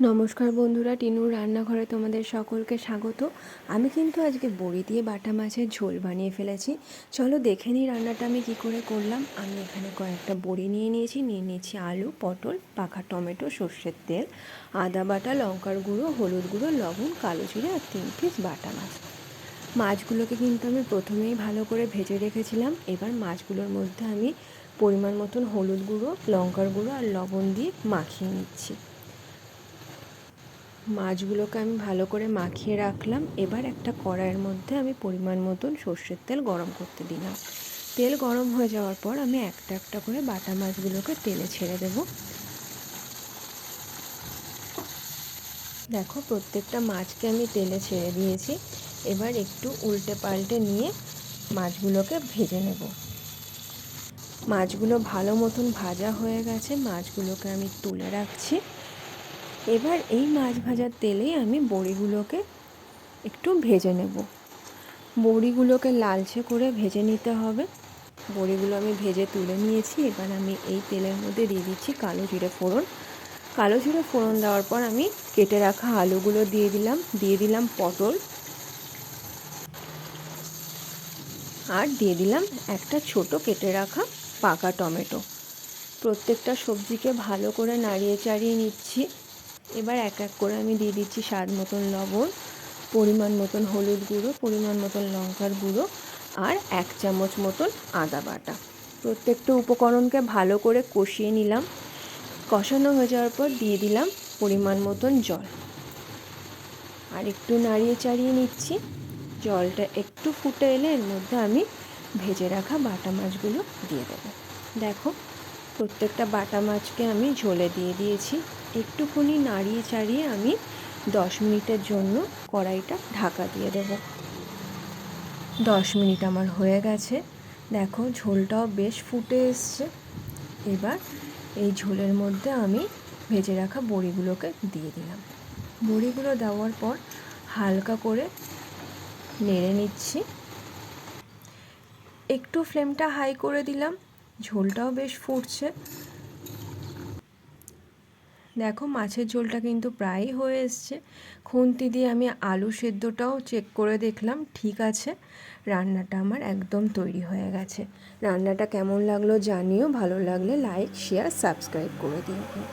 নমস্কার বন্ধুরা, টিনুর রান্নাঘরে তোমাদের সকলকে স্বাগত। আমি কিন্তু আজকে বড়ি দিয়ে বাটা মাছের ঝোল বানিয়ে ফেলেছি। চলো দেখে নিই রান্নাটা আমি কি করে করলাম। আমি এখানে কয়েকটা বড়ি নিয়ে নিয়েছি। নিয়ে নিয়েছি আলু, পটল, পাকা টমেটো, সর্ষের তেল, আদা বাটা, লঙ্কার গুঁড়ো, হলুদ গুঁড়ো, লবণ, কালো জিরে আর তিন পিস বাটা মাছ। মাছগুলোকে কিন্তু আমি প্রথমেই ভালো করে ভেজে রেখেছিলাম। এবার মাছগুলোর মধ্যে আমি পরিমাণ মতন হলুদ গুঁড়ো, লঙ্কার গুঁড়ো আর লবণ দিয়ে মাখিয়ে নিচ্ছি। মাছগুলোকে আমি ভালো করে মাখিয়ে রাখলাম। এবার একটা কড়াইয়ের মধ্যে আমি পরিমাণ মতন সর্ষের তেল গরম করতে দিলাম। তেল গরম হয়ে যাওয়ার পর আমি একটা একটা করে বাটা মাছগুলোকে তেলে ছেড়ে দেব। দেখো, প্রত্যেকটা মাছকে আমি তেলে ছেড়ে দিয়েছি। এবার একটু উল্টে পাল্টে নিয়ে মাছগুলোকে ভেজে নেব। মাছগুলো ভালো মতন ভাজা হয়ে গেছে। মাছগুলোকে আমি তুলে রাখছি। এবার এই মাছ ভাজার তেলেই আমি বড়িগুলোকে একটু ভেজে নেব। বড়িগুলোকে লালচে করে ভেজে নিতে হবে। বড়িগুলো আমি ভেজে তুলে নিয়েছি। এবার আমি এই তেলের মধ্যে দিয়ে দিচ্ছি কালো জিরে ফোড়ন। কালো জিরে ফোড়ন দেওয়ার পর আমি কেটে রাখা আলুগুলো দিয়ে দিলাম। দিয়ে দিলাম পটল। আর দিয়ে দিলাম একটা ছোট কেটে রাখা পাকা টমেটো। প্রত্যেকটা সবজিকে ভালো করে নাড়িয়ে চাড়িয়ে নিচ্ছি। এবার এক এক করে আমি দিয়ে দিচ্ছি স্বাদ মতন লবণ, পরিমাণ মতন হলুদ গুঁড়ো, পরিমাণ মতন লঙ্কার গুঁড়ো আর এক চামচ মতন আদা বাটা। প্রত্যেকটা উপকরণকে ভালো করে কষিয়ে নিলাম। কষানো হয়ে যাওয়ার পর দিয়ে দিলাম পরিমাণ মতন জল। আর একটু নাড়িয়ে চাড়িয়ে নিচ্ছি। জলটা একটু ফুটে এলে এর মধ্যে আমি ভেজে রাখা বাটা মাছগুলো দিয়ে দেবো। দেখো প্রত্যেকটা বাটা মাছকে আমি ঝোলে দিয়ে দিয়েছি। একটুখানি নাড়িয়ে চাড়িয়ে আমি দশ মিনিটের জন্য কড়াইটা ঢাকা দিয়ে দেব। দশ মিনিট আমার হয়ে গেছে। দেখো ঝোলটাও বেশ ফুটে এসছে। এবার এই ঝোলের মধ্যে আমি ভেজে রাখা বড়িগুলোকে দিয়ে দিলাম। বড়িগুলো দেওয়ার পর হালকা করে নেড়ে নিচ্ছি। একটু ফ্লেমটা হাই করে দিলাম। ঝোলটাও বেশ ফুটছে। দেখো মাছের ঝোলটা কিন্তু প্রায় হয়ে এসছে। খুন্তি দিয়ে আমি আলু সেদ্ধটাও চেক করে দেখলাম, ঠিক আছে। রান্নাটা আমার একদম তৈরি হয়ে গেছে। রান্নাটা কেমন লাগল জানিও, ভালো লাগলে লাইক শেয়ার সাবস্ক্রাইব করে দিও।